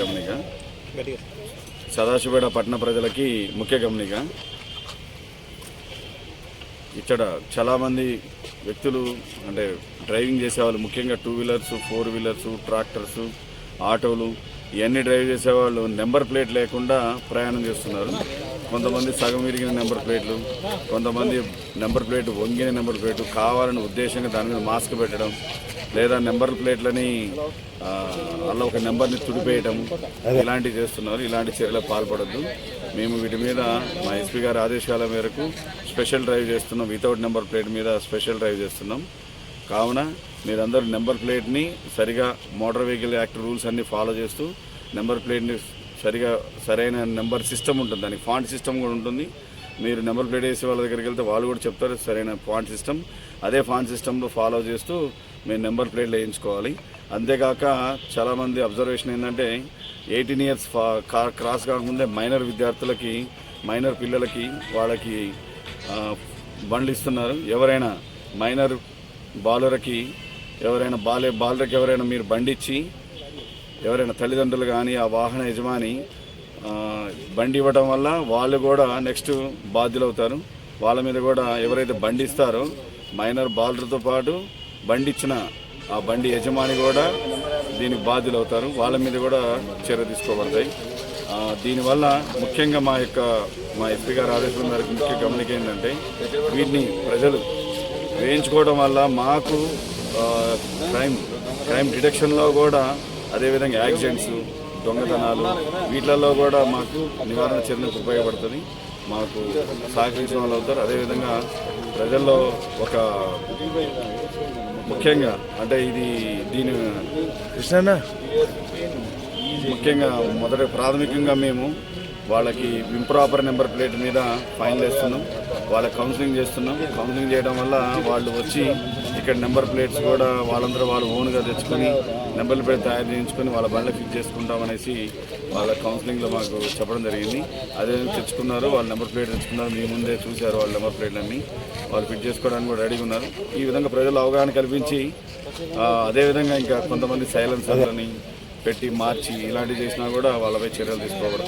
గమనిక. సదాశివేడ పట్టణ ప్రజలకి ముఖ్య గమనిక. ఇక్కడ చాలామంది వ్యక్తులు అంటే డ్రైవింగ్ చేసేవాళ్ళు ముఖ్యంగా two wheelers four wheelers tractors ఆటోలు ఇవన్నీ డ్రైవ్ చేసేవాళ్ళు నెంబర్ ప్లేట్ లేకుండా ప్రయాణం చేస్తున్నారు. కొంతమంది సగం విరిగిన నెంబర్ ప్లేట్లు కొంతమంది నెంబర్ ప్లేట్ వంగిన నెంబర్ ప్లేట్ కావాలని ఉద్దేశంగా దాని మీద మాస్క్ పెట్టడం లేదా నెంబర్ ప్లేట్లని అలా ఒక నెంబర్ని తుడిపేయటం ఇలాంటివి చేస్తున్నారు. ఇలాంటి చర్యలకు పాల్పడద్దు. మేము వీటి మీద మా ఎస్పీ గారి ఆదేశాల మేరకు స్పెషల్ డ్రైవ్ చేస్తున్నాం. వితౌట్ నెంబర్ ప్లేట్ మీద స్పెషల్ డ్రైవ్ చేస్తున్నాం. కావున మీరందరూ నెంబర్ ప్లేట్ని సరిగా మోటార్ వెహికల్ యాక్ట్ రూల్స్ అన్నీ ఫాలో చేస్తూ నెంబర్ ప్లేట్ని సరిగా సరైన నెంబర్ సిస్టమ్ ఉంటుంది. దానికి ఫాంట్ సిస్టమ్ కూడా ఉంటుంది. మీరు నెంబర్ ప్లేట్ వేసే వాళ్ళ దగ్గరికి వెళ్తే వాళ్ళు కూడా చెప్తారు సరైన ఫాంట్ సిస్టమ్. అదే ఫాంట్ సిస్టంలో ఫాలో చేస్తూ మేము నెంబర్ ప్లేట్లు వేయించుకోవాలి. అంతేకాక చాలామంది అబ్జర్వేషన్ ఏంటంటే ఎయిటీన్ ఇయర్స్ క్రాస్ కాకముందే మైనర్ విద్యార్థులకి మైనర్ పిల్లలకి వాళ్ళకి బండ్లు ఇస్తున్నారు. ఎవరైనా మైనర్ బాలురకి ఎవరైనా బాలే బాలురకి ఎవరైనా మీరు బండిచ్చి ఎవరైనా తల్లిదండ్రులు కానీ ఆ వాహన యజమాని బండి ఇవ్వడం వల్ల వాళ్ళు కూడా నెక్స్ట్ బాధ్యులు అవుతారు వాళ్ళ మీద కూడా ఎవరైతే బండి ఇస్తారో మైనర్ బాలులతో పాటు బండి ఇచ్చిన ఆ బండి యజమాని కూడా దీనికి బాధ్యులు అవుతారు వాళ్ళ మీద కూడా చర్య తీసుకోబడతాయి. దీనివల్ల ముఖ్యంగా మా యొక్క మా ఎస్పీ గారు ఆదేశం మేరకు ముఖ్య గమనిక ఏంటంటే వీటిని ప్రజలు వేయించుకోవడం వల్ల మాకు క్రైమ్ క్రైమ్ డిటెక్షన్లో కూడా అదేవిధంగా యాక్సిడెంట్స్ దొంగతనాలు వీటిలలో కూడా మాకు నివారణ చర్యలకు ఉపయోగపడుతుంది. మాకు సహకరించిన వాళ్ళు అవుతారు. అదేవిధంగా ప్రజల్లో ఒక ముఖ్యంగా అంటే ఇది దీని కృష్ణ ముఖ్యంగా మొదట ప్రాథమికంగా మేము వాళ్ళకి ఇంప్రాపర్ నెంబర్ ప్లేట్ మీద ఫైన్ వేస్తున్నాం. వాళ్ళ కౌన్సిలింగ్ చేస్తున్నాం. కౌన్సిలింగ్ చేయడం వల్ల వాళ్ళు వచ్చి ఇక్కడ నెంబర్ ప్లేట్స్ కూడా వాళ్ళందరూ వాళ్ళు ఓన్గా తెచ్చుకొని నెంబర్ ప్లేట్ తయారు చేయించుకొని వాళ్ళ బండ్లు ఫిక్స్ చేసుకుంటాం అనేసి వాళ్ళ కౌన్సిలింగ్లో మాకు చెప్పడం జరిగింది. అదే తెచ్చుకున్నారు వాళ్ళ నెంబర్ ప్లేట్ తెచ్చుకున్నారు. మీ ముందే చూశారు వాళ్ళ నెంబర్ ప్లేట్లన్నీ వాళ్ళు ఫిట్ చేసుకోవడానికి కూడా రెడీగా ఉన్నారు. ఈ విధంగా ప్రజలు అవగాహన కల్పించి అదేవిధంగా ఇంకా కొంతమంది సైలెన్సర్లని పెట్టి మార్చి ఇలాంటివి చేసినా కూడా వాళ్ళపై చర్యలు తీసుకోవడం